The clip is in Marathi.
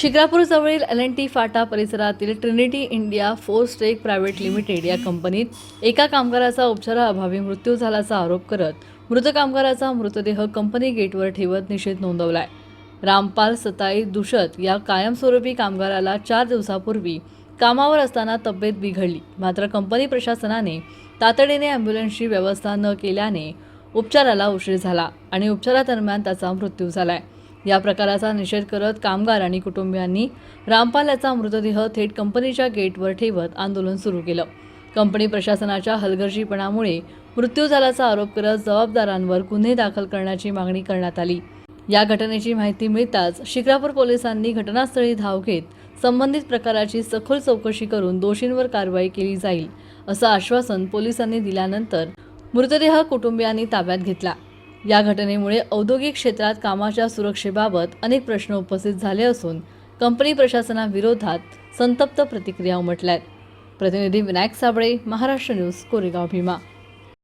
शिक्रापूरजवळील एल एन टी फाटा परिसरातील Trinity India Force Tech private limited या कंपनीत एका कामगाराचा उपचाराअभावी मृत्यू झाल्याचा आरोप करत मृत कामगाराचा मृतदेह कंपनी गेटवर ठेवत निषेध नोंदवलाय. रामपाल सताई दुषत या कायमस्वरूपी कामगाराला चार दिवसापूर्वी कामावर असताना तब्येत बिघडली. मात्र कंपनी प्रशासनाने तातडीने ॲम्ब्युलन्सची व्यवस्था न केल्याने उपचाराला उशीर झाला आणि उपचारादरम्यान त्याचा मृत्यू झालाय. या प्रकाराचा निषेध करत कामगार आणि कुटुंबियांनी रामपाल याचा मृतदेह थेट कंपनीच्या गेटवर ठेवत आंदोलन सुरू केलं. कंपनी प्रशासनाच्या हलगर्जीपणामुळे मृत्यू झाल्याचा आरोप करत जबाबदारांवर गुन्हे दाखल करण्याची मागणी करण्यात आली. या घटनेची माहिती मिळताच शिक्रापूर पोलिसांनी घटनास्थळी धाव घेत संबंधित प्रकाराची सखोल चौकशी करून दोषींवर कारवाई केली जाईल असं आश्वासन पोलिसांनी दिल्यानंतर मृतदेह कुटुंबियांनी ताब्यात घेतला. या घटनेमुळे औद्योगिक क्षेत्रात कामाच्या सुरक्षेबाबत अनेक प्रश्न उपस्थित झाले असून कंपनी प्रशासनाविरोधात संतप्त प्रतिक्रिया उमटल्या आहेत प्रतिनिधी विनायक साबळे महाराष्ट्र न्यूज कोरेगाव भीमा.